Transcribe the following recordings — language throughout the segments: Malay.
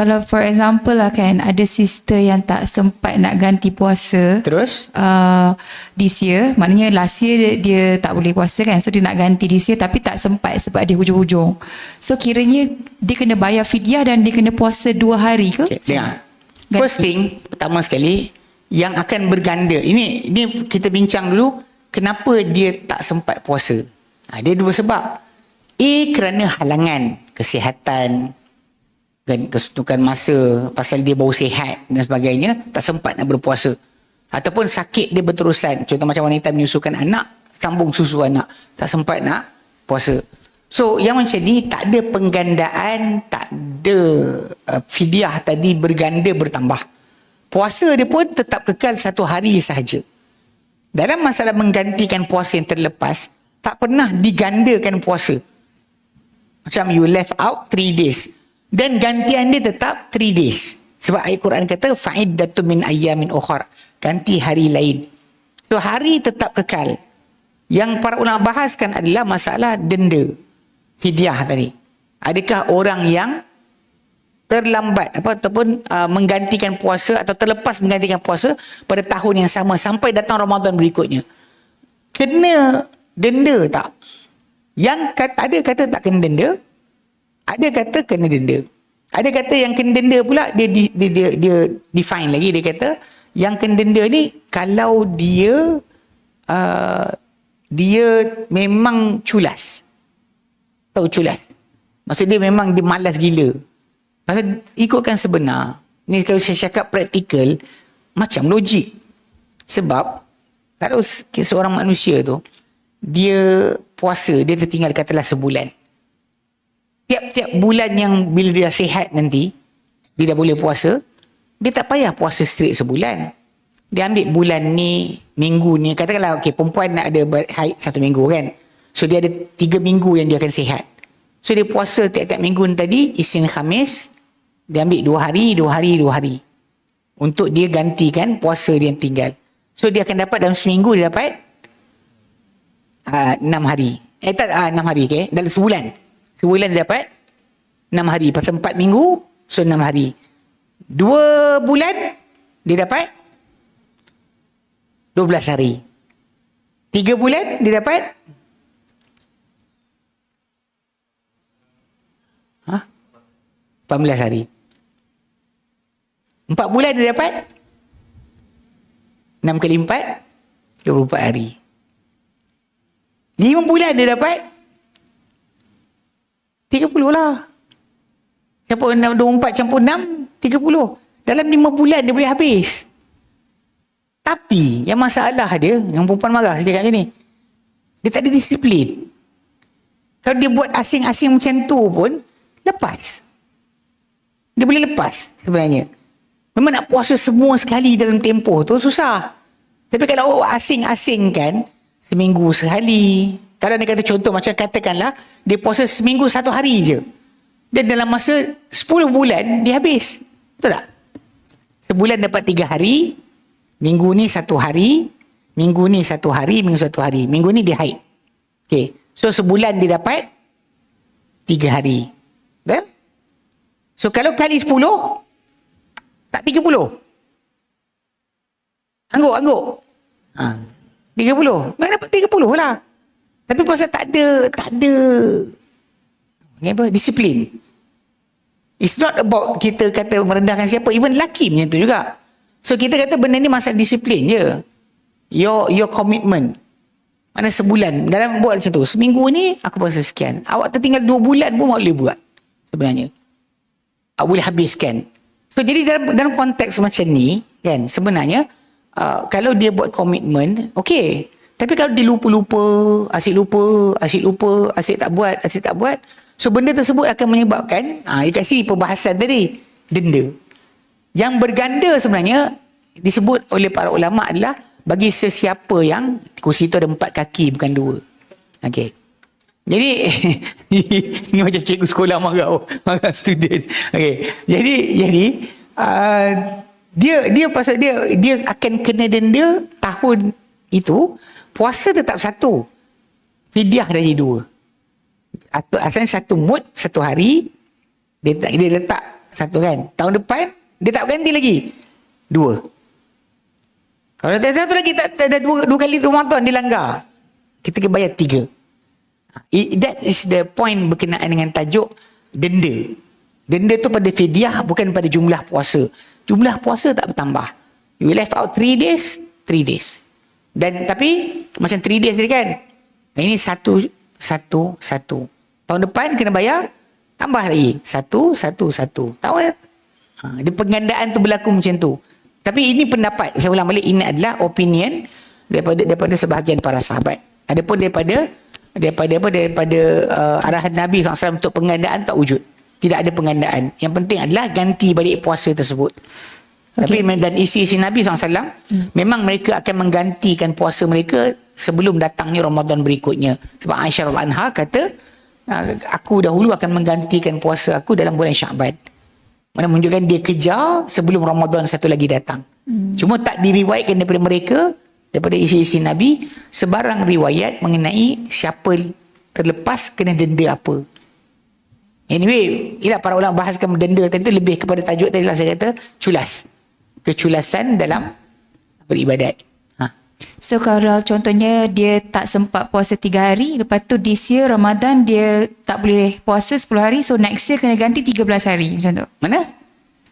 Kalau for example lah kan ada sister yang tak sempat nak ganti puasa Terus? uh, this year maknanya last year dia, dia tak boleh puasa kan so dia nak ganti this year tapi tak sempat sebab dia hujung-hujung so kiranya dia kena bayar fidyah dan dia kena puasa dua hari ke? Okay, dengar. Ganti. First thing, pertama sekali, yang akan berganda. Ini ini kita bincang dulu, kenapa dia tak sempat puasa. Ha, dia dua sebab. A, kerana halangan kesihatan, dan kesuntukan masa, pasal dia baru sihat dan sebagainya, tak sempat nak berpuasa. Ataupun sakit dia berterusan. Contoh macam wanita menyusukan anak, sambung susu anak. Tak sempat nak puasa. So, yang macam ni tak ada penggandaan, tak ada uh, fidyah tadi berganda bertambah. Puasa dia pun tetap kekal satu hari sahaja. Dalam masalah menggantikan puasa yang terlepas, tak pernah digandakan puasa. Macam you left out three days. Dan gantian dia tetap 3 days. Sebab ayat Quran kata fa'iddatu min ayyamin ukhra. Ganti hari lain. So hari tetap kekal. Yang para ulama bahaskan adalah masalah denda. Fidyah tadi. Adakah orang yang terlambat apa ataupun uh, menggantikan puasa atau terlepas menggantikan puasa pada tahun yang sama sampai datang Ramadan berikutnya kena denda tak yang kata, ada kata tak kena denda ada kata kena denda. Ada kata yang kena denda pula dia dia dia, dia, define lagi dia kata yang kena denda ni kalau dia uh, dia memang culas. Tahu culas? Maksud dia memang dia malas gila. Pasal ikutkan sebenar. Ni kalau saya cakap praktikal macam logik. Sebab kalau se- seorang manusia tu dia puasa dia tertinggal katalah sebulan tiap-tiap bulan yang bila dia sihat nanti dia dah boleh puasa dia tak payah puasa straight sebulan. Dia ambil bulan ni minggu ni. Katakanlah okay, perempuan nak ada haid satu minggu kan? So dia ada tiga minggu yang dia akan sihat. So dia puasa tiap-tiap minggu ni tadi Isnin Khamis dia ambil dua hari dua hari dua hari. Untuk dia gantikan puasa dia yang tinggal. So dia akan dapat dalam seminggu dia dapat uh, enam hari. Eh tak uh, enam hari okay? dalam sebulan Sebulan dia dapat 6 hari. Pasal 4 minggu, so 6 hari. 2 bulan, dia dapat 12 hari. 3 bulan, dia dapat ha? 14 hari. 4 bulan dia dapat 6 kali 4, 24 hari. 5 bulan dia dapat 30 lah. Campur 6, 24 campur 6, 30. Dalam 5 bulan dia boleh habis. Tapi yang masalah dia, yang perempuan marah saya cakap macam ni. Dia tak ada disiplin. Kalau dia buat asing-asing macam tu pun, lepas. Dia boleh lepas sebenarnya. Memang nak puasa semua sekali dalam tempoh tu susah. Tapi kalau asing-asing kan, seminggu sekali. Kalau dia kata contoh macam katakanlah, dia puasa seminggu satu hari je. Dan dalam masa 10 bulan, dia habis. Betul tak? Sebulan dapat 3 hari, minggu ni satu hari, minggu ni satu hari, minggu satu hari. Minggu ni dia haid. Okay. So sebulan dia dapat 3 hari. Betul? So kalau kali 10, tak 30. Angguk, angguk. Ha. 30. Mana dapat 30 lah. Tapi pasal tak ada, tak ada apa, disiplin. It's not about kita kata merendahkan siapa. Even lelaki macam tu juga. So kita kata benda ni masalah disiplin je. Your your commitment. Mana sebulan. Dalam buat macam tu. Seminggu ni aku puasa sekian. Awak tertinggal dua bulan pun boleh buat. Sebenarnya. Awak boleh habiskan. So jadi dalam, dalam konteks macam ni. Kan sebenarnya. Uh, kalau dia buat komitmen. Okay. Tapi kalau dia lupa-lupa. Asyik lupa. Asyik lupa. Asyik tak buat. Asyik tak buat. So benda tersebut akan menyebabkan. Uh, kat sini perbahasan tadi. Denda. Yang berganda sebenarnya. Disebut oleh para ulama adalah bagi sesiapa yang kursi itu ada empat kaki bukan dua. Okey. Jadi ini macam cikgu sekolah marah marah student. Okey. Jadi jadi uh, dia dia pasal dia dia akan kena denda tahun itu puasa tetap satu. Fidyah dari dua. Atau asalnya satu mood satu hari dia tak dia letak satu kan. Tahun depan dia tak ganti lagi. Dua. Kalau tak satu lagi tak, tak ada dua, dua kali Ramadan dia langgar. Kita kena bayar tiga. I- That is the point berkenaan dengan tajuk denda. Denda tu pada fidyah bukan pada jumlah puasa. Jumlah puasa tak bertambah. You left out three days, three days. Dan tapi macam three days tadi kan. Ini satu, satu, satu. Tahun depan kena bayar, tambah lagi. Satu, satu, satu. Tahu tak? Ha, dia penggandaan tu berlaku macam tu. Tapi ini pendapat, saya ulang balik, ini adalah opinion daripada daripada sebahagian para sahabat. Adapun daripada daripada apa daripada uh, arahan Nabi SAW untuk penggandaan tak wujud. Tidak ada penggandaan. Yang penting adalah ganti balik puasa tersebut. Okay. Tapi dan isi-isi Nabi SAW hmm. memang mereka akan menggantikan puasa mereka sebelum datangnya Ramadan berikutnya. Sebab Aisyah Anha kata "Ah, aku dahulu akan menggantikan puasa aku dalam bulan Syaban. Mana menunjukkan dia kejar sebelum Ramadan satu lagi datang. Hmm. Cuma tak diriwayatkan daripada mereka daripada isi-isi Nabi sebarang riwayat mengenai siapa terlepas kena denda apa. Anyway, ialah para ulama bahaskan denda tentu lebih kepada tajuk tadi lah saya kata culas. Keculasan dalam beribadat. Ha. So kalau contohnya dia tak sempat puasa 3 hari, lepas tu this year Ramadan dia tak boleh puasa 10 hari, so next year kena ganti 13 hari macam tu. Mana?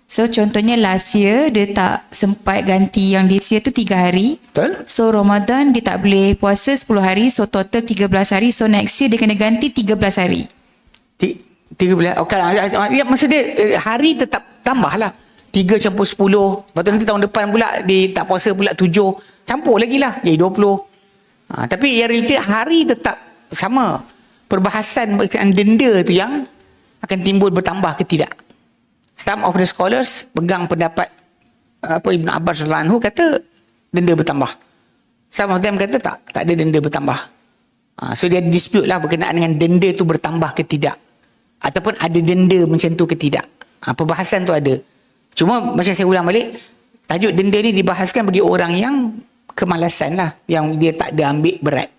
So contohnya last year dia tak sempat ganti yang this year tu 3 hari. Betul? So Ramadan dia tak boleh puasa 10 hari, so total 13 hari. So next year dia kena ganti 13 hari. Ti- Tiga belas. Oh, kan, ya, maksud dia eh, hari tetap tambah lah. Tiga campur sepuluh. Lepas tu nanti tahun depan pula dia tak puasa pula tujuh. Campur lagi lah. Jadi dua puluh. Ha, tapi yang realiti hari tetap sama. Perbahasan berkenaan denda tu yang akan timbul bertambah ke tidak. Some of the scholars pegang pendapat apa Ibn Abbas anhu kata denda bertambah. Some of them kata tak, tak ada denda bertambah. Ha, so dia dispute lah berkenaan dengan denda tu bertambah ke tidak. Ataupun ada denda macam tu ke tidak. Ha, perbahasan tu ada. Cuma macam saya ulang balik, tajuk denda ni dibahaskan bagi orang yang kemalasan lah. Yang dia tak ada ambil berat.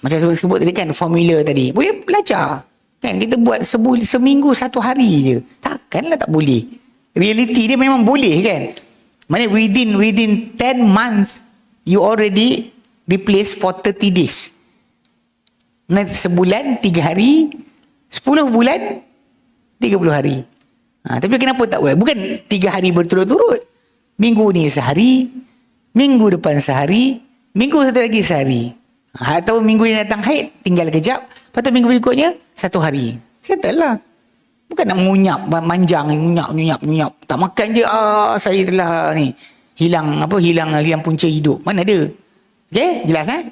Macam saya sebut tadi kan, formula tadi. Boleh belajar. Kan kita buat sebu- seminggu satu hari je. Takkanlah tak boleh. Reality dia memang boleh kan. Mana within within 10 months you already replace for 30 days. Nanti sebulan 3 hari 10 bulan 30 hari. Ha, tapi kenapa tak boleh? Bukan 3 hari berturut-turut. Minggu ni sehari, minggu depan sehari, minggu satu lagi sehari. Ha, atau minggu yang datang haid tinggal kejap, lepas tu minggu berikutnya satu hari. Settle lah. Bukan nak mengunyap, manjang, mengunyap, mengunyap, mengunyap. Tak makan je, ah, saya telah ni. Hilang apa hilang hilang punca hidup. Mana ada? Okey, jelas eh?